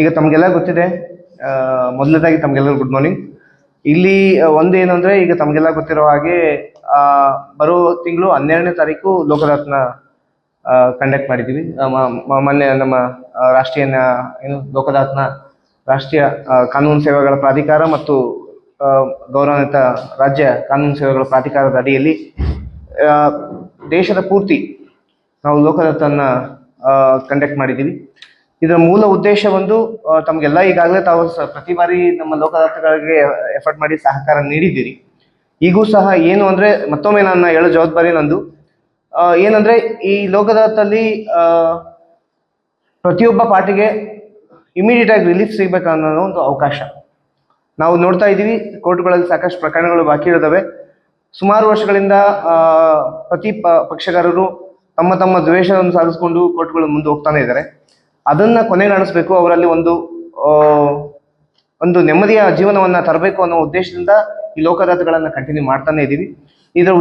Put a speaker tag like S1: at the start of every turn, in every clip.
S1: ಈಗ ತಮಗೆಲ್ಲ ಗೊತ್ತಿದೆ ಮೊದಲನೇದಾಗಿ ತಮಗೆಲ್ಲರೂ ಗುಡ್ ಮಾರ್ನಿಂಗ್ ಇಲ್ಲಿ ಒಂದೇನು ಅಂದರೆ ಈಗ ತಮಗೆಲ್ಲ ಗೊತ್ತಿರೋ ಹಾಗೆ ಬರೋ ತಿಂಗಳು ಹನ್ನೆರಡನೇ ತಾರೀಕು ಲೋಕರತ್ನ ಕಂಡಕ್ಟ್ ಮಾಡಿದ್ದೀವಿ. ಮೊನ್ನೆ ನಮ್ಮ ರಾಷ್ಟ್ರೀಯ ಏನು ಲೋಕದಾತ್ನ ರಾಷ್ಟ್ರೀಯ ಕಾನೂನು ಸೇವೆಗಳ ಪ್ರಾಧಿಕಾರ ಮತ್ತು ಗೌರವಾನ್ವಿತ ರಾಜ್ಯ ಕಾನೂನು ಸೇವೆಗಳ ಪ್ರಾಧಿಕಾರದ ಅಡಿಯಲ್ಲಿ ದೇಶದ ಪೂರ್ತಿ ನಾವು ಲೋಕದತ್ತನ್ನು ಕಂಡಕ್ಟ್ ಮಾಡಿದ್ದೀವಿ. ಇದರ ಮೂಲ ಉದ್ದೇಶ ಒಂದು ತಮಗೆಲ್ಲ ಈಗಾಗಲೇ ತಾವು ಪ್ರತಿ ಬಾರಿ ನಮ್ಮ ಲೋಕದಾತಗಳಿಗೆ ಎಫರ್ಟ್ ಮಾಡಿ ಸಹಕಾರ ನೀಡಿದ್ದೀರಿ. ಈಗೂ ಸಹ ಏನು ಅಂದ್ರೆ ಮತ್ತೊಮ್ಮೆ ನನ್ನ ಹೇಳೋ ಜವಾಬ್ದಾರಿ ನಂದು. ಏನಂದರೆ ಈ ಲೋಕದಾತಲ್ಲಿ ಆ, ಪ್ರತಿಯೊಬ್ಬ ಪಾರ್ಟಿಗೆ ಇಮಿಡಿಯೇಟ್ ಆಗಿ ರಿಲೀಫ್ ಸಿಗ್ಬೇಕು ಅನ್ನೋ ಒಂದು ಅವಕಾಶ. ನಾವು ನೋಡ್ತಾ ಇದ್ದೀವಿ ಕೋರ್ಟ್ಗಳಲ್ಲಿ ಸಾಕಷ್ಟು ಪ್ರಕರಣಗಳು ಬಾಕಿ ಇರ್ತವೆ ಸುಮಾರು ವರ್ಷಗಳಿಂದ ಪ್ರತಿ ಪಕ್ಷಗಾರರು ತಮ್ಮ ತಮ್ಮ ದ್ವೇಷವನ್ನು ಸಾಧಿಸಿಕೊಂಡು ಕೋರ್ಟ್ಗಳು ಮುಂದೆ ಹೋಗ್ತಾನೆ ಇದ್ದಾರೆ. ಅದನ್ನ ಕೊನೆಗಾಣಿಸ್ಬೇಕು ಅವರಲ್ಲಿ ಒಂದು ಒಂದು ನೆಮ್ಮದಿಯ ಜೀವನವನ್ನ ತರಬೇಕು ಅನ್ನೋ ಉದ್ದೇಶದಿಂದ ಈ ಲೋಕರಥಗಳನ್ನ ಕಂಟಿನ್ಯೂ ಮಾಡ್ತಾನೆ ಇದ್ದೀವಿ ಇದರ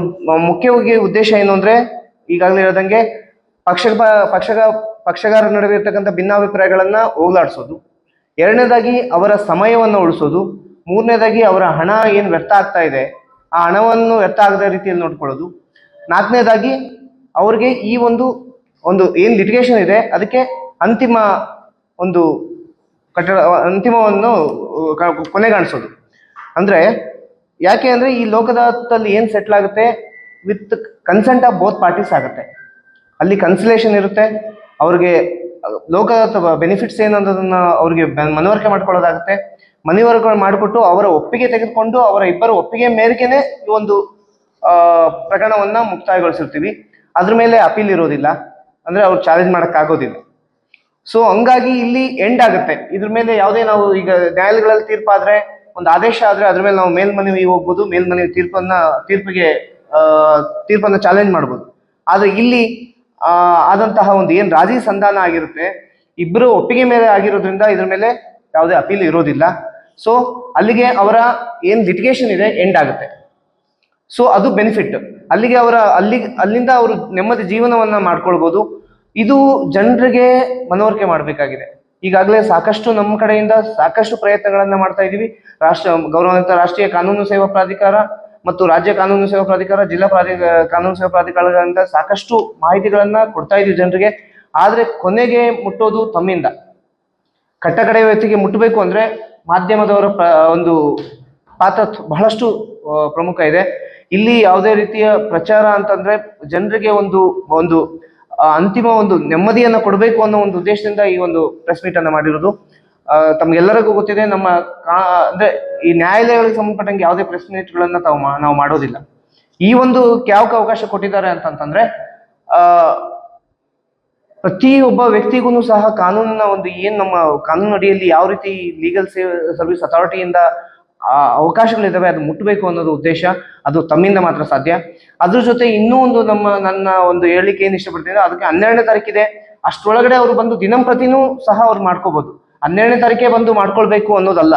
S1: ಮುಖ್ಯವಾಗಿ ಉದ್ದೇಶ ಏನು ಅಂದ್ರೆ, ಈಗಾಗಲೇ ಹೇಳ್ದಂಗೆ ಪಕ್ಷ ಪಕ್ಷಗ, ಪಕ್ಷಗಾರರ ನಡುವೆ ಇರ್ತಕ್ಕಂಥ ಭಿನ್ನಾಭಿಪ್ರಾಯಗಳನ್ನ ಹೋಗ್ಲಾಡಿಸೋದು. ಎರಡನೇದಾಗಿ ಅವರ ಸಮಯವನ್ನು ಉಳಿಸೋದು. ಮೂರನೇದಾಗಿ ಅವರ ಹಣ ಏನು ವ್ಯರ್ಥ ಆಗ್ತಾ ಇದೆ, ಆ ಹಣವನ್ನು ವ್ಯರ್ಥ ಆಗದ ರೀತಿಯಲ್ಲಿ ನೋಡ್ಕೊಳ್ಳೋದು. ನಾಲ್ಕನೇದಾಗಿ ಅವ್ರಿಗೆ ಈ ಒಂದು ಒಂದು ಏನು ಲಿಟಿಗೇಷನ್ ಇದೆ, ಅದಕ್ಕೆ ಅಂತಿಮ ಒಂದು ಕಟ್ಟಡ, ಅಂತಿಮವನ್ನು ಕೊನೆಗಾಣಿಸೋದು. ಅಂದ್ರೆ, ಯಾಕೆ ಅಂದ್ರೆ ಈ ಲೋಕದಲ್ಲಿ ಏನು ಸೆಟ್ಲ್ ಆಗುತ್ತೆ? With consent of both parties ಆಗುತ್ತೆ. ಅಲ್ಲಿ ಕನ್ಸಲೇಷನ್ ಇರುತ್ತೆ. ಅವ್ರಿಗೆ ಲೋಕದ ಬೆನಿಫಿಟ್ಸ್ ಏನನ್ನೋದನ್ನ ಅವ್ರಿಗೆ ಬ- ಮನವರಿಕೆ ಮಾಡ್ಕೊಳ್ಳೋದಾಗುತ್ತೆ. ಮನವರಿಕೆ ಮಾಡಿಕೊಟ್ಟು ಅವರ ಒಪ್ಪಿಗೆ ತೆಗೆದುಕೊಂಡು ಅವರ ಇಬ್ಬರ ಒಪ್ಪಿಗೆ ಮೇರೆಗೆನೆ ಈ ಒಂದು ಪ್ರಕರಣವನ್ನು ಮುಕ್ತಾಯಗೊಳಿಸಿರ್ತೀವಿ. ಅದ್ರ ಮೇಲೆ ಅಪೀಲ್ ಇರೋದಿಲ್ಲ. ಅಂದ್ರೆ ಅವ್ರು ಚಾಲೆಂಜ್ ಮಾಡೋಕ್ಕಾಗೋದಿಲ್ಲ. ಸೊ ಹಂಗಾಗಿ ಇಲ್ಲಿ ಎಂಡ್ ಆಗುತ್ತೆ. ಇದ್ರ ಮೇಲೆ ಯಾವುದೇ ನಾವು ಈಗ ನ್ಯಾಯಾಲಯಗಳಲ್ಲಿ ತೀರ್ಪಾದ್ರೆ ಒಂದು ಆದೇಶ ಆದ್ರೆ ಅದ್ರ ಮೇಲೆ ನಾವು ಮೇಲ್ಮನವಿ ಹೋಗ್ಬೋದು, ಮೇಲ್ಮನವಿ ತೀರ್ಪನ್ನ, ತೀರ್ಪಿಗೆ ತೀರ್ಪನ್ನ ಚಾಲೆಂಜ್ ಮಾಡ್ಬೋದು. ಆದ್ರೆ ಇಲ್ಲಿ ಆದಂತಹ ಒಂದು ಏನ್ ರಾಜಿ ಸಂಧಾನ ಆಗಿರುತ್ತೆ ಇಬ್ಬರು ಒಪ್ಪಿಗೆ ಮೇಲೆ ಆಗಿರೋದ್ರಿಂದ ಇದ್ರ ಮೇಲೆ ಯಾವುದೇ ಅಪೀಲ್ ಇರೋದಿಲ್ಲ. ಸೊ ಅಲ್ಲಿಗೆ ಅವರ ಏನ್ ಲಿಟಿಗೇಷನ್ ಇದೆ ಎಂಡ್ ಆಗುತ್ತೆ. ಸೊ ಅದು ಬೆನಿಫಿಟ್ ಅಲ್ಲಿಗೆ ಅವರ ಅಲ್ಲಿ ಅಲ್ಲಿಂದ ಅವರು ನೆಮ್ಮದಿ ಜೀವನವನ್ನ ಮಾಡ್ಕೊಳ್ಬಹುದು ಇದು ಜನರಿಗೆ ಮನವರಿಕೆ ಮಾಡಬೇಕಾಗಿದೆ. ಈಗಾಗಲೇ ಸಾಕಷ್ಟು ನಮ್ಮ ಕಡೆಯಿಂದ ಸಾಕಷ್ಟು ಪ್ರಯತ್ನಗಳನ್ನ ಮಾಡ್ತಾ ಇದ್ದೀವಿ. ರಾಷ್ಟ್ರ, ಗೌರವಾನ್ವಿತ ರಾಷ್ಟ್ರೀಯ ಕಾನೂನು ಸೇವಾ ಪ್ರಾಧಿಕಾರ ಮತ್ತು ರಾಜ್ಯ ಕಾನೂನು ಸೇವಾ ಪ್ರಾಧಿಕಾರ, ಜಿಲ್ಲಾ ಪ್ರಾಧಿ, ಕಾನೂನು ಸೇವಾ ಪ್ರಾಧಿಕಾರಗಳಿಂದ ಸಾಕಷ್ಟು ಮಾಹಿತಿಗಳನ್ನ ಕೊಡ್ತಾ ಇದೀವಿ ಜನರಿಗೆ. ಆದರೆ ಕೊನೆಗೆ ಮುಟ್ಟೋದು ತಮ್ಮಿಂದ. ಕಟ್ಟಕಡೆ ವ್ಯಕ್ತಿಗೆ ಮುಟ್ಟಬೇಕು ಅಂದ್ರೆ ಮಾಧ್ಯಮದವರ ಒಂದು ಪಾತ್ರ ಬಹಳಷ್ಟು ಪ್ರಮುಖ ಇದೆ. ಇಲ್ಲಿ ಯಾವುದೇ ರೀತಿಯ ಪ್ರಚಾರ ಅಂತಂದ್ರೆ ಜನರಿಗೆ ಒಂದು ಒಂದು ಅಂತಿಮ ಒಂದು ನೆಮ್ಮದಿಯನ್ನ ಕೊಡಬೇಕು ಅನ್ನೋ ಒಂದು ಉದ್ದೇಶದಿಂದ ಈ ಒಂದು ಪ್ರೆಸ್ ಮೀಟ್ ಅನ್ನ ಮಾಡಿರೋದು. ತಮ್ಗೆಲ್ಲರಿಗೂ ಗೊತ್ತಿದೆ, ನಮ್ಮ ಅಂದ್ರೆ ಈ ನ್ಯಾಯಾಲಯಗಳಿಗೆ ಸಂಬಂಧಪಟ್ಟಂಗೆ ಯಾವುದೇ ಪ್ರೆಸ್ ಮೀಟ್ಗಳನ್ನ ತಾವು ನಾವು ಮಾಡೋದಿಲ್ಲ. ಈ ಒಂದು ಯಾವಕ್ಕೆ ಅವಕಾಶ ಕೊಟ್ಟಿದ್ದಾರೆ ಅಂತಂತಂದ್ರೆ, ಆ, ಪ್ರತಿಯೊಬ್ಬ ವ್ಯಕ್ತಿಗೂ ಸಹ ಕಾನೂನಿನ ಒಂದು ಏನ್ ನಮ್ಮ ಕಾನೂನು ಅಡಿಯಲ್ಲಿ ಯಾವ ರೀತಿ ಲೀಗಲ್ ಸರ್ವಿಸ್ ಅಥಾರಿಟಿಯಿಂದ ಆ ಅವಕಾಶಗಳಿದ್ದಾವೆ, ಅದು ಮುಟ್ಟಬೇಕು ಅನ್ನೋದು ಉದ್ದೇಶ, ಅದು ತಮ್ಮಿಂದ ಮಾತ್ರ ಸಾಧ್ಯ. ಅದ್ರ ಜೊತೆ ಇನ್ನೂ ಒಂದು ನಮ್ಮ, ನನ್ನ ಒಂದು ಹೇಳಿಕೆ ಏನು ಇಷ್ಟಪಡ್ತೀನಿ ಅದಕ್ಕೆ ಹನ್ನೆರಡನೇ ತಾರೀಕಿದೆ, ಅಷ್ಟರೊಳಗಡೆ ಅವರು ಬಂದು ದಿನಂಪ್ರತಿನೂ ಸಹ ಅವ್ರು ಮಾಡ್ಕೋಬಹುದು ಹನ್ನೆರಡನೇ ತಾರೀಕೆ ಬಂದು ಮಾಡ್ಕೊಳ್ಬೇಕು ಅನ್ನೋದಲ್ಲ.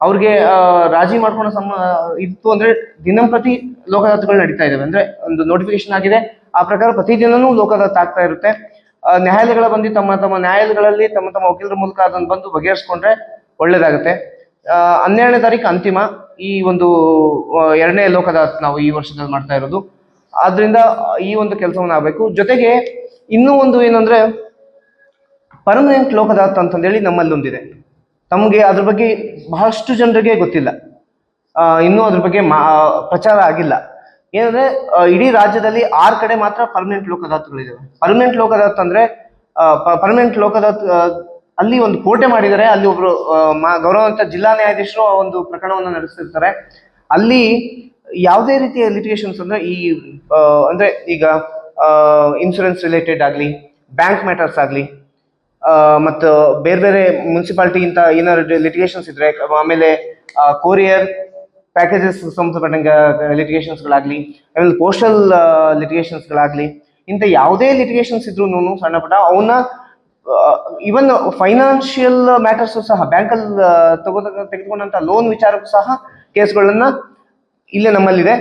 S1: ಅವ್ರಿಗೆ ರಾಜಿ ಮಾಡ್ಕೊಳ್ಳೋ ಸಮ, ಇತ್ತು ಅಂದ್ರೆ ದಿನಂಪ್ರತಿ ಲೋಕದಾತಗಳು ನಡೀತಾ ಇದ್ದಾವೆ. ಅಂದ್ರೆ ಒಂದು ನೋಟಿಫಿಕೇಶನ್ ಆಗಿದೆ, ಆ ಪ್ರಕಾರ ಪ್ರತಿದಿನನೂ ಲೋಕದಾತ ಆಗ್ತಾ ಇರುತ್ತೆ. ನ್ಯಾಯಾಲಯಗಳ ಬಂದು ತಮ್ಮ ತಮ್ಮ ನ್ಯಾಯಾಲಯಗಳಲ್ಲಿ ತಮ್ಮ ತಮ್ಮ ವಕೀಲರ ಮೂಲಕ ಅದನ್ನು ಬಂದು ಬಗೆಹರಿಸ್ಕೊಂಡ್ರೆ ಒಳ್ಳೇದಾಗುತ್ತೆ. ಹನ್ನೆರಡನೇ ತಾರೀಕು ಅಂತಿಮ ಈ ಒಂದು ಎರಡನೇ ಲೋಕದ ನಾವು ಈ ವರ್ಷದಲ್ಲಿ ಮಾಡ್ತಾ ಇರೋದು. ಆದ್ರಿಂದ ಈ ಒಂದು ಕೆಲಸವನ್ನು ಆಗಬೇಕು. ಜೊತೆಗೆ ಇನ್ನೂ ಒಂದು ಏನಂದ್ರೆ ಪರ್ಮನೆಂಟ್ ಲೋಕದಾತ ಅಂತಂದೇಳಿ ನಮ್ಮಲ್ಲಿ ಒಂದಿದೆ ತಮಗೆ ಅದ್ರ ಬಗ್ಗೆ ಬಹಳಷ್ಟು ಜನರಿಗೆ ಗೊತ್ತಿಲ್ಲ. ಇನ್ನೂ ಅದ್ರ ಬಗ್ಗೆ ಪ್ರಚಾರ ಆಗಿಲ್ಲ. ಏನಂದ್ರೆ ಇಡೀ ರಾಜ್ಯದಲ್ಲಿ ಆರು ಕಡೆ ಮಾತ್ರ ಪರ್ಮನೆಂಟ್ ಲೋಕದಾತಗಳಿದ್ದಾವೆ ಪರ್ಮನೆಂಟ್ ಲೋಕದಾತ ಅಂದ್ರೆ ಪರ್ಮನೆಂಟ್ ಲೋಕದಾತ ಅಲ್ಲಿ ಒಂದು ಕೋಟೆ ಮಾಡಿದ್ದಾರೆ. ಅಲ್ಲಿ ಒಬ್ರು ಗೌರವಂತ ಜಿಲ್ಲಾ ನ್ಯಾಯಾಧೀಶರು ಆ ಒಂದು ಪ್ರಕರಣವನ್ನು ನಡೆಸಿರ್ತಾರೆ ಅಲ್ಲಿ ಯಾವುದೇ ರೀತಿಯ ಲಿಟಿಗೇಷನ್ಸ್ ಅಂದ್ರೆ ಈ ಅಂದ್ರೆ ಈಗ ಇನ್ಶೂರೆನ್ಸ್ ರಿಲೇಟೆಡ್ ಆಗಲಿ ಬ್ಯಾಂಕ್ ಮ್ಯಾಟರ್ಸ್ ಆಗಲಿ ಮತ್ತು ಬೇರೆ ಬೇರೆ ಮುನ್ಸಿಪಾಲಿಟಿ ಇಂತ ಏನಾದ್ರು ಲಿಟಿಗೇಷನ್ಸ್ ಇದ್ರೆ, ಆಮೇಲೆ ಕೊರಿಯರ್ ಪ್ಯಾಕೇಜಸ್ ಸಂಬಂಧಪಟ್ಟಂಗೆ ಲಿಟಿಗೇಷನ್ಸ್ಗಳಾಗಲಿ ಆಮೇಲೆ ಪೋಸ್ಟಲ್ ಲಿಟಿಗೇಷನ್ಸ್ಗಳಾಗಲಿ ಇಂಥ ಯಾವುದೇ ಲಿಟಿಗೇಷನ್ಸ್ ಇದ್ರೂ ಸಣ್ಣ ಪುಟ್ಟ ಅವನ್ನ ಇವನ್ ಫೈನಾನ್ಷಿಯಲ್ ಮ್ಯಾಟರ್ಸ್ ಸಹ ಬ್ಯಾಂಕಲ್ಲಿ ತಗೋ ತೆಗೆದುಕೊಂಡಂತ ಲೋನ್ ವಿಚಾರಕ್ಕೂ ಸಹ ಕೇಸ್ಗಳನ್ನ ಇಲ್ಲೇ ನಮ್ಮಲ್ಲಿದೆ.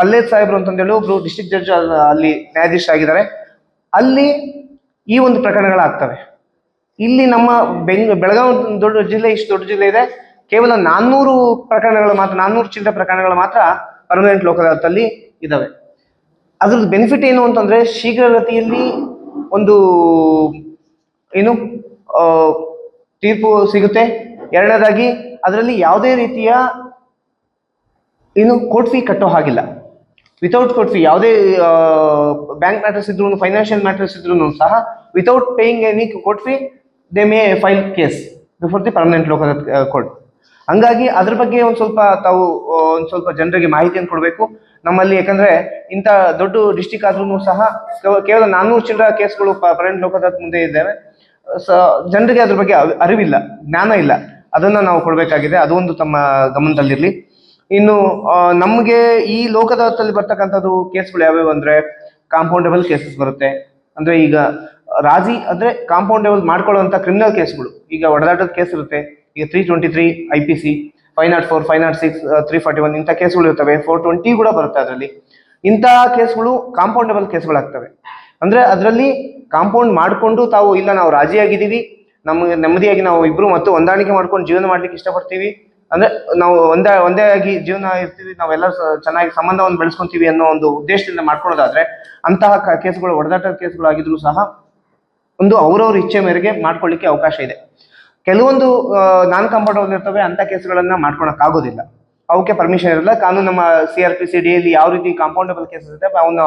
S1: ಪಲ್ಲೇದ್ ಸಾಹೇಬ್ರು ಅಂತಂದೇಳಿ ಒಬ್ರು ಡಿಸ್ಟಿಕ್ ಜಡ್ಜ್ ಅಲ್ಲಿ ನ್ಯಾಯಾಧೀಶ ಆಗಿದ್ದಾರೆ. ಅಲ್ಲಿ ಈ ಒಂದು ಪ್ರಕರಣಗಳಾಗ್ತವೆ ಇಲ್ಲಿ ನಮ್ಮ ಬೆಂಗ್, ಬೆಳಗಾವಿ ದೊಡ್ಡ ಜಿಲ್ಲೆ, ಇಷ್ಟು ದೊಡ್ಡ ಜಿಲ್ಲೆ ಇದೆ. ಕೇವಲ ನಾನ್ನೂರು ಪ್ರಕರಣಗಳು ಮಾತ್ರ, ನಾನ್ನೂರು ಚಿಲ್ಲರೆ ಪ್ರಕರಣಗಳು ಮಾತ್ರ ಪರ್ಮನೆಂಟ್ ಲೋಕದಾಳತಲ್ಲಿ ಇದಾವೆ. ಅದ್ರದ್ದು ಬೆನಿಫಿಟ್ ಏನು ಅಂತಂದ್ರೆ ಶೀಘ್ರಗತಿಯಲ್ಲಿ ಒಂದು, ಏನು ತೀರ್ಪು ಸಿಗುತ್ತೆ. ಎರಡನೇದಾಗಿ, ಅದರಲ್ಲಿ ಯಾವುದೇ ರೀತಿಯ, ಏನು ಕೋರ್ಟ್ ಫೀ ಕಟ್ಟೋ ಹಾಗಿಲ್ಲ. ವಿತೌಟ್ ಕೋರ್ಟ್ ಫೀ ಯಾವುದೇ ಬ್ಯಾಂಕ್ ಮ್ಯಾಟರ್ಸ್ ಇದ್ರು ಫೈನಾನ್ಷಿಯಲ್ ಮ್ಯಾಟರ್ಸ್ ಇದ್ರು ಸಹ without paying any court fee they may file case before the permanent local court ಹಂಗಾಗಿ, ಅದ್ರ ಬಗ್ಗೆ ಒಂದು ಸ್ವಲ್ಪ ತಾವು ಒಂದು ಸ್ವಲ್ಪ ಜನರಿಗೆ ಮಾಹಿತಿಯನ್ನು ಕೊಡಬೇಕು. ನಮ್ಮಲ್ಲಿ ಯಾಕಂದ್ರೆ ಇಂಥ ದೊಡ್ಡ ಡಿಸ್ಟಿಕ್ ಆದ್ರೂ ಸಹ ಕೇವಲ ನಾನ್ನೂರು ಚಿಲ್ಲರ ಕೇಸ್ಗಳು ಪರ್ಮನೆಂಟ್ ಲೋಕದಾತ್ ಮುಂದೆ ಇದ್ದಾವೆ. ಸ, ಜನರಿಗೆ ಅದ್ರ ಬಗ್ಗೆ ಅರಿವಿಲ್ಲ, ಜ್ಞಾನ ಇಲ್ಲ. ಅದನ್ನ ನಾವು ಕೊಡಬೇಕಾಗಿದೆ. ಅದು ಒಂದು ತಮ್ಮ ಗಮನದಲ್ಲಿರಲಿ. ಇನ್ನು ನಮಗೆ ಈ ಲೋಕದಾತಲ್ಲಿ ಬರ್ತಕ್ಕಂಥದ್ದು ಕೇಸ್ಗಳು ಯಾವ್ಯಾವು ಅಂದ್ರೆ ಕಾಂಪೌಂಡೇಬಲ್ ಕೇಸಸ್ ಬರುತ್ತೆ. ಅಂದ್ರೆ ಈಗ ರಾಜಿ, ಅಂದ್ರೆ ಕಾಂಪೌಂಡೇಬಲ್ ಮಾಡ್ಕೊಳ್ಳುವಂತ ಕ್ರಿಮಿನಲ್ ಕೇಸ್ಗಳು. ಈಗ ಒಡೆದಾಟದ ಕೇಸ್ ಇರುತ್ತೆ. ಈಗ three twenty three I P C five nought four, five nought six three forty one ಇಂಥ ಕೇಸ್ಗಳು ಇರ್ತವೆ. ಫೋರ್ ಟ್ವೆಂಟಿ ಕೂಡ ಬರುತ್ತೆ ಅದರಲ್ಲಿ. ಇಂತಹ ಕೇಸ್ಗಳು ಕಾಂಪೌಂಡಬಲ್ ಕೇಸ್ಗಳಾಗ್ತವೆ. ಅಂದ್ರೆ ಅದರಲ್ಲಿ ಕಾಂಪೌಂಡ್ ಮಾಡಿಕೊಂಡು ತಾವು ಇಲ್ಲ ನಾವು ರಾಜಿಯಾಗಿದ್ದೀವಿ ನಮಗೆ ನೆಮ್ಮದಿಯಾಗಿ ನಾವು ಇಬ್ರು ಮತ್ತು ಹೊಂದಾಣಿಕೆ ಮಾಡ್ಕೊಂಡು ಜೀವನ ಮಾಡ್ಲಿಕ್ಕೆ ಇಷ್ಟಪಡ್ತೀವಿ, ಅಂದ್ರೆ ನಾವು ಒಂದೇ ಒಂದೇ ಆಗಿ ಜೀವನ ಇರ್ತೀವಿ ನಾವೆಲ್ಲ ಚೆನ್ನಾಗಿ ಸಂಬಂಧವನ್ನು ಬೆಳೆಸ್ಕೊಂತೀವಿ ಅನ್ನೋ ಒಂದು ಉದ್ದೇಶದಿಂದ ಮಾಡ್ಕೊಳ್ಳೋದಾದ್ರೆ, ಅಂತಹ ಕೇಸ್ಗಳು ಒಡೆದಾಟದ ಕೇಸ್ಗಳು ಆಗಿದ್ರು ಸಹ ಒಂದು ಅವರವ್ರ ಇಚ್ಛೆ ಮೇರೆಗೆ ಮಾಡ್ಕೊಳ್ಳಿಕ್ಕೆ ಅವಕಾಶ ಇದೆ. ಕೆಲವೊಂದು ನಾನ್ ಕಂಫರ್ಟಬಲ್ ಇರ್ತವೆ ಅಂತ ಕೇಸ್ಗಳನ್ನ ಮಾಡ್ಕೊಳಕ್ ಆಗೋದಿಲ್ಲ ಅವಕ್ಕೆ ಪರ್ಮಿಷನ್ ಇರಲ್ಲ. ಕಾನೂನು ನಮ್ಮ C R P C D ಅಲ್ಲಿ ಯಾವ ರೀತಿ ಕಾಂಪೌಂಡಬಲ್ ಕೇಸಸ್ ಇದೆ ಅವನ್ನ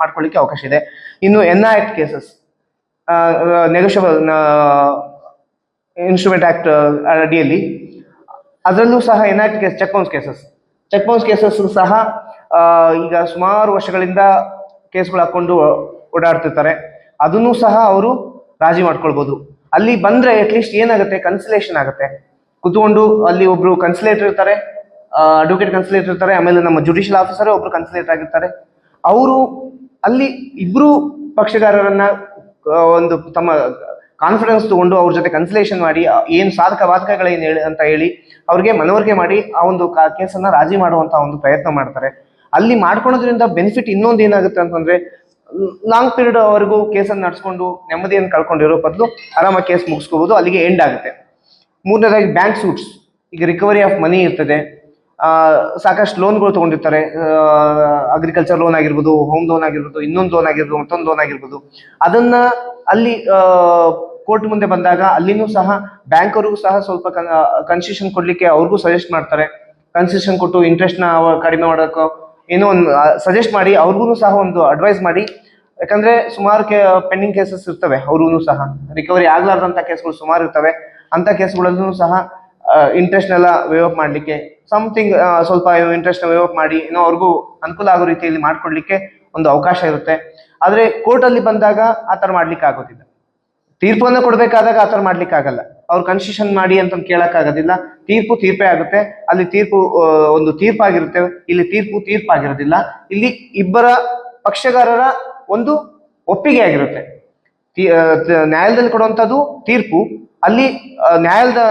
S1: ಮಾಡ್ಕೊಳ್ಳಿಕ್ಕೆ ಅವಕಾಶ ಇದೆ. ಇನ್ನು N act cases negotiable instrument act ಅಡಿಯಲ್ಲಿ ಅದರಲ್ಲೂ ಸಹ N act case cheque bounce cases cheque bounce cases ಸಹ ಈಗ ಸುಮಾರು ವರ್ಷಗಳಿಂದ ಕೇಸ್ಗಳು ಹಾಕೊಂಡು ಓಡಾಡ್ತಿರ್ತಾರೆ. ಅದನ್ನು ಸಹ ಅವರು ರಾಜಿ ಮಾಡ್ಕೊಳ್ಬೋದು. ಅಲ್ಲಿ ಬಂದ್ರೆ ಅಟ್ಲೀಸ್ಟ್ ಏನಾಗುತ್ತೆ? ಕನ್ಸಲೇಷನ್ ಆಗುತ್ತೆ. ಕುತ್ಕೊಂಡು ಅಲ್ಲಿ ಒಬ್ರು ಕನ್ಸಲೇಟರ್ ಇರ್ತಾರೆ ಅಡ್ವೊಕೇಟ್ ಕನ್ಸಲೇಟರ್ ಇರ್ತಾರೆ, ಆಮೇಲೆ ನಮ್ಮ ಜುಡಿಷಿಯಲ್ ಆಫೀಸರ್ ಒಬ್ರು ಕನ್ಸಲೇಟ್ ಆಗಿರ್ತಾರೆ. ಅವರು ಅಲ್ಲಿ ಇಬ್ರು ಪಕ್ಷಗಾರರನ್ನ ಒಂದು ತಮ್ಮ ಕಾನ್ಫಿಡೆನ್ಸ್ ತಗೊಂಡು ಅವ್ರ ಜೊತೆ ಕನ್ಸಲೇಷನ್ ಮಾಡಿ ಏನು ಸಾಧಕ ಬಾಧಕಗಳೇನು ಹೇಳಿ ಅಂತ ಹೇಳಿ ಅವ್ರಿಗೆ ಮನವರಿಕೆ ಮಾಡಿ ಆ ಒಂದು ಕೇಸನ್ನ ರಾಜಿ ಮಾಡುವಂತ ಒಂದು ಪ್ರಯತ್ನ ಮಾಡ್ತಾರೆ. ಅಲ್ಲಿ ಮಾಡ್ಕೊಳೋದ್ರಿಂದ ಬೆನಿಫಿಟ್ ಇನ್ನೊಂದು ಏನಾಗುತ್ತೆ ಅಂತಂದ್ರೆ ಲಾಂಗ್ ಪೀರಿಯಡ್ ವರೆಗೂ ಕೇಸನ್ನು ನಡೆಸ್ಕೊಂಡು ನೆಮ್ಮದಿಯನ್ನು ಕಳ್ಕೊಂಡಿರೋ ಬದಲು ಆರಾಮಾಗಿ ಕೇಸ್ ಮುಗಿಸ್ಕೋಬಹುದು ಅಲ್ಲಿಗೆ ಎಂಡ್ ಆಗುತ್ತೆ. ಮೂರನೇದಾಗಿ ಬ್ಯಾಂಕ್ ಸೂಟ್ಸ್ ಈಗ ರಿಕವರಿ ಆಫ್ ಮನಿ ಇರ್ತದೆ. ಸಾಕಷ್ಟು ಲೋನ್ಗಳು ತಗೊಂಡಿರ್ತಾರೆ. ಅಗ್ರಿಕಲ್ಚರ್ ಲೋನ್ ಆಗಿರ್ಬೋದು ಹೋಮ್ ಲೋನ್ ಆಗಿರ್ಬೋದು, ಇನ್ನೊಂದು ಲೋನ್ ಆಗಿರ್ಬೋದು, ಮತ್ತೊಂದು ಲೋನ್ ಆಗಿರ್ಬೋದು. ಅದನ್ನ ಅಲ್ಲಿ ಕೋರ್ಟ್ ಮುಂದೆ ಬಂದಾಗ ಅಲ್ಲಿನೂ ಸಹ ಬ್ಯಾಂಕ್ ಅವ್ರಿಗೂ ಸಹ ಸ್ವಲ್ಪ ಕನ್ಸೆಷನ್ ಕೊಡ್ಲಿಕ್ಕೆ ಅವ್ರಿಗೂ ಸಜೆಸ್ಟ್ ಮಾಡ್ತಾರೆ. ಕನ್ಸೆಷನ್ ಕೊಟ್ಟು ಇಂಟ್ರೆಸ್ಟ್ನ ಕಡಿಮೆ ಮಾಡೋಕ್ಕೋ, ಏನೋ ಒಂದು ಸಜೆಸ್ಟ್ ಮಾಡಿ, ಅವ್ರಿಗೂ ಸಹ ಒಂದು ಅಡ್ವೈಸ್ ಮಾಡಿ ಯಾಕಂದ್ರೆ ಸುಮಾರು ಪೆಂಡಿಂಗ್ ಕೇಸಸ್ ಇರ್ತವೆ ಅವ್ರಿಗೂ ಸಹ. ರಿಕವರಿ ಆಗ್ಲಾರ್ದಂತ ಕೇಸ್ಗಳು ಸುಮಾರು ಇರ್ತವೆ. ಅಂತ ಕೇಸ್ಗಳಲ್ಲೂ ಸಹ ಇಂಟ್ರೆಸ್ಟ್ ನೆಲ್ಲ ವೇವ್ ಅಪ್ ಮಾಡ್ಲಿಕ್ಕೆ ಸಮಥಿಂಗ್ ಸ್ವಲ್ಪ ಇಂಟ್ರೆಸ್ಟ್ ವೇವ್ ಅಪ್ ಮಾಡಿ, ಏನೋ ಅವ್ರಿಗೂ ಅನುಕೂಲ ಆಗೋ ರೀತಿಯಲ್ಲಿ ಮಾಡ್ಕೊಡ್ಲಿಕ್ಕೆ ಒಂದು ಅವಕಾಶ ಇರುತ್ತೆ. ಆದ್ರೆ ಕೋರ್ಟ್ ಅಲ್ಲಿ ಬಂದಾಗ ಆ ತರ ಮಾಡ್ಲಿಕ್ಕೆ ಆಗೋದಿಲ್ಲ. ತೀರ್ಪನ್ನು ಕೊಡ್ಬೇಕಾದಾಗ ಆ ಥರ ಮಾಡ್ಲಿಕ್ಕೆ ಆಗಲ್ಲ. ಅವ್ರು ಕನ್ಸೆಷನ್ ಮಾಡಿ ಅಂತ ಕೇಳಕ್ ಆಗೋದಿಲ್ಲ. ತೀರ್ಪು ತೀರ್ಪೇ ಆಗುತ್ತೆ. ಅಲ್ಲಿ ತೀರ್ಪು ಒಂದು ತೀರ್ಪಾಗಿರುತ್ತೆ. ಇಲ್ಲಿ ತೀರ್ಪು ತೀರ್ಪಾಗಿರೋದಿಲ್ಲ. ಇಲ್ಲಿ ಇಬ್ಬರ ಪಕ್ಷಗಾರರ ಒಂದು ಒಪ್ಪಿಗೆ ಆಗಿರುತ್ತೆ. ನ್ಯಾಯಾಲಯದಲ್ಲಿ ಕೊಡುವಂಥದ್ದು ತೀರ್ಪು, ಅಲ್ಲಿ ನ್ಯಾಯಾಲಯದ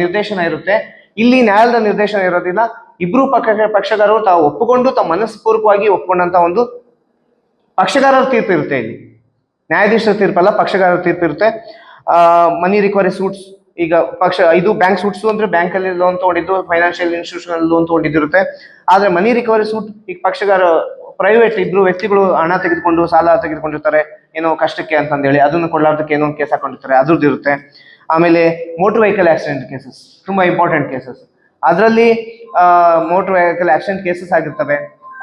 S1: ನಿರ್ದೇಶನ ಇರುತ್ತೆ. ಇಲ್ಲಿ ನ್ಯಾಯಾಲಯದ ನಿರ್ದೇಶನ ಇರೋದಿಲ್ಲ ಇಬ್ರು ಪಕ್ಷ ಪಕ್ಷಗಾರರು ತಾವು ಒಪ್ಪಿಕೊಂಡು ತಮ್ಮ ಮನಸ್ಪೂರ್ವಕವಾಗಿ ಒಪ್ಪಿಕೊಂಡಂತ ಒಂದು ಪಕ್ಷಗಾರರ ತೀರ್ಪು ಇರುತ್ತೆ ಇಲ್ಲಿ. ನ್ಯಾಯಾಧೀಶರ ತೀರ್ಪಲ್ಲ, ಪಕ್ಷಗಾರರ ತೀರ್ಪು ಇರುತ್ತೆ. ಮನಿ ರಿಕವರಿ ಸೂಟ್ಸ್ ಈಗ ಪಕ್ಷ, ಇದು ಬ್ಯಾಂಕ್ ಸೂಟ್ಸ್ ಅಂದ್ರೆ ಬ್ಯಾಂಕ್ ಅಲ್ಲಿ ಲೋನ್ ತಗೊಂಡಿದ್ದು ಫೈನಾನ್ಷಿಯಲ್ ಇನ್ಸ್ಟಿಟ್ಯೂಷನ್ ಲೋನ್ ತಗೊಂಡಿದ್ದಿರುತ್ತೆ. ಆದ್ರೆ ಮನಿ ರಿಕವರಿ ಸೂಟ್ ಈಗ ಪಕ್ಷಗಾರ ಪ್ರೈವೇಟ್ ಇಬ್ರು ವ್ಯಕ್ತಿಗಳು ಹಣ ತೆಗೆದುಕೊಂಡು, ಸಾಲ ತೆಗೆದುಕೊಂಡಿರ್ತಾರೆ, ಏನೋ ಕಷ್ಟಕ್ಕೆ ಅಂತಂದೇಳಿ ಅದನ್ನು ಕೊಡ್ಲಾರ್ದಕ್ಕೆ ಏನೋ ಕೇಸ್ ಹಾಕೊಂಡಿರ್ತಾರೆ, ಅದ್ರದ್ದು ಇರುತ್ತೆ. ಆಮೇಲೆ ಮೋಟರ್ ವೆಹಿಕಲ್ ಆಕ್ಸಿಡೆಂಟ್ ಕೇಸಸ್ ತುಂಬಾ ಇಂಪಾರ್ಟೆಂಟ್ ಕೇಸಸ್ ಅದರಲ್ಲಿ ಮೋಟರ್ ವೆಹಿಕಲ್ ಆಕ್ಸಿಡೆಂಟ್ ಕೇಸಸ್ ಆಗಿರ್ತವೆ.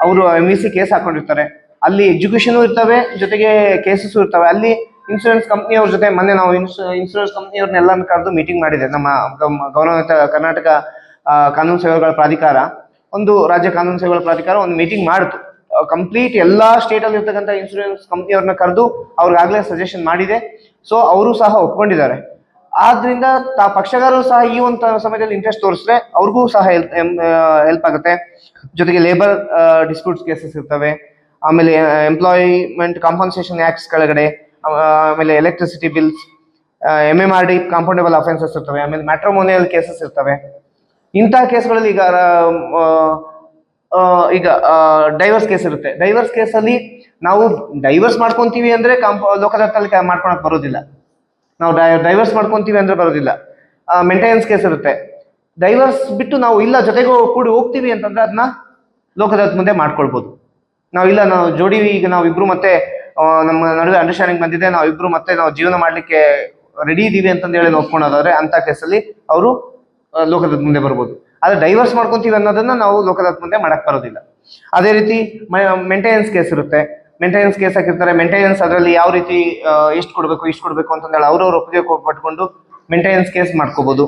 S1: ಅವರು ಎಂ ಇ ಸಿ ಕೇಸ್ ಹಾಕೊಂಡಿರ್ತಾರೆ. ಅಲ್ಲಿ ಎಜುಕೇಶನ್ ಇರ್ತವೆ, ಜೊತೆಗೆ ಕೇಸಸ್ ಇರ್ತವೆ. ಅಲ್ಲಿ ಇನ್ಶೂರೆನ್ಸ್ ಕಂಪ್ನಿಯವ್ರ ಜೊತೆ ಮೊನ್ನೆ ನಾವು ಇನ್ಶೂರೆನ್ಸ್ ಕಂಪ್ನಿಯವ್ರನ್ನೆಲ್ಲ ಕರೆದು ಮೀಟಿಂಗ್ ಮಾಡಿದೆ. ನಮ್ಮ ಗೌರವ ಕರ್ನಾಟಕ ಕಾನೂನು ಸೇವೆಗಳ ಪ್ರಾಧಿಕಾರ. ಒಂದು ರಾಜ್ಯ ಕಾನೂನು ಸೇವೆಗಳ ಪ್ರಾಧಿಕಾರ ಒಂದು ಮೀಟಿಂಗ್ ಮಾಡಿತು. ಕಂಪ್ಲೀಟ್ ಎಲ್ಲಾ ಸ್ಟೇಟ್ ಅಲ್ಲಿ ಇರ್ತಕ್ಕಂಥ ಇನ್ಶೂರೆನ್ಸ್ ಕಂಪ್ನಿಯವ್ರನ್ನ ಕರೆದು ಅವ್ರಿಗಾಗಲೇ ಸಜೆಷನ್ ಮಾಡಿದೆ. ಸೊ ಅವರು ಸಹ ಒಪ್ಕೊಂಡಿದ್ದಾರೆ. ಆದ್ರಿಂದ ತಾ ಪಕ್ಷಗಾರರು ಸಹ ಈ ಒಂದು ಸಮಯದಲ್ಲಿ ಇಂಟ್ರೆಸ್ಟ್ ತೋರಿಸಿದ್ರೆ ಅವ್ರಿಗೂ ಸಹ ಹೆಲ್ಪ್ ಹೆಲ್ಪ್ ಆಗುತ್ತೆ. ಜೊತೆಗೆ ಲೇಬರ್ ಡಿಸ್ಪ್ಯೂಟ್ಸ್ ಕೇಸಸ್ ಇರ್ತವೆ. ಆಮೇಲೆ ಎಂಪ್ಲಾಯ್ಮೆಂಟ್ ಕಾಂಪನ್ಸೇಷನ್ ಆಕ್ಟ್ಸ್ ಕೆಳಗಡೆ ಆಮೇಲೆ electricity bills M M R D compoundable offences ಇರ್ತವೆ. ಆಮೇಲೆ ಮ್ಯಾಟ್ರೋಮೋನಿಯಲ್ ಕೇಸಸ್ ಇರ್ತವೆ. ಇಂತಹ ಕೇಸ್ಗಳಲ್ಲಿ ಈಗ ಈಗ ಡೈವರ್ಸ್ ಕೇಸ್ ಇರುತ್ತೆ. ಡೈವರ್ಸ್ ಕೇಸಲ್ಲಿ ನಾವು ಡೈವರ್ಸ್ ಮಾಡ್ಕೊಂತೀವಿ ಅಂದ್ರೆ ಲೋಕದತ್ತಲ್ಲಿ ಮಾಡ್ಕೊಳಕ್ ಬರೋದಿಲ್ಲ. ನಾವು ಡೈವರ್ಸ್ ಮಾಡ್ಕೊಂತೀವಿ ಅಂದ್ರೆ ಬರೋದಿಲ್ಲ. ಮೇಂಟೆನೆನ್ಸ್ ಕೇಸ್ ಇರುತ್ತೆ. ಡೈವರ್ಸ್ ಬಿಟ್ಟು ನಾವು ಇಲ್ಲ, ಜೊತೆಗೆ ಕೂಡಿ ಹೋಗ್ತೀವಿ ಅಂತಂದ್ರೆ ಅದನ್ನ ಲೋಕದತ್ ಮುಂದೆ ಮಾಡ್ಕೊಳ್ಬೋದು. ಇಲ್ಲ, ನಾವು ಜೋಡಿ ಈಗ ನಾವು ಇಬ್ರು ಮತ್ತೆ ನಮ್ಮ ನಡುವೆ ಅಂಡರ್ಸ್ಟ್ಯಾಂಡಿಂಗ್ ಬಂದಿದೆ, ನಾವು ಇಬ್ರು ಮತ್ತೆ ನಾವು ಜೀವನ ಮಾಡ್ಲಿಕ್ಕೆ ರೆಡಿ ಇದೀವಿ ಅಂತಂದು ಹೇಳಿ ಒಪ್ಕೊಳೋದಾದ್ರೆ ಅಂತ ಕೇಸಲ್ಲಿ ಅವರು ಲೋಕದತ್ ಮುಂದೆ ಬರ್ಬೋದು. ಆದ್ರೆ ಡೈವರ್ಸ್ ಮಾಡ್ಕೊಂತೀವಿ ಅನ್ನೋದನ್ನ ನಾವು ಲೋಕದಾತ್ ಮುಂದೆ ಮಾಡಕ್ ಬರೋದಿಲ್ಲ. ಅದೇ ರೀತಿ ಮೇಂಟೆನೆನ್ಸ್ ಕೇಸ್ ಇರುತ್ತೆ. ಮೇಂಟೆನೆನ್ಸ್ ಕೇಸ್ ಹಾಕಿರ್ತಾರೆ. ಮೇಂಟೆನೆನ್ಸ್ ಅದರಲ್ಲಿ ಯಾವ ರೀತಿ ಎಷ್ಟು ಕೊಡಬೇಕು, ಇಷ್ಟು ಕೊಡಬೇಕು ಅಂತಂದೇಳಿ ಅವ್ರವ್ರ ಒಪ್ಪಿಗೆ ಪಟ್ಕೊಂಡು ಮೇಂಟೆನೆನ್ಸ್ ಕೇಸ್ ಮಾಡ್ಕೋಬಹುದು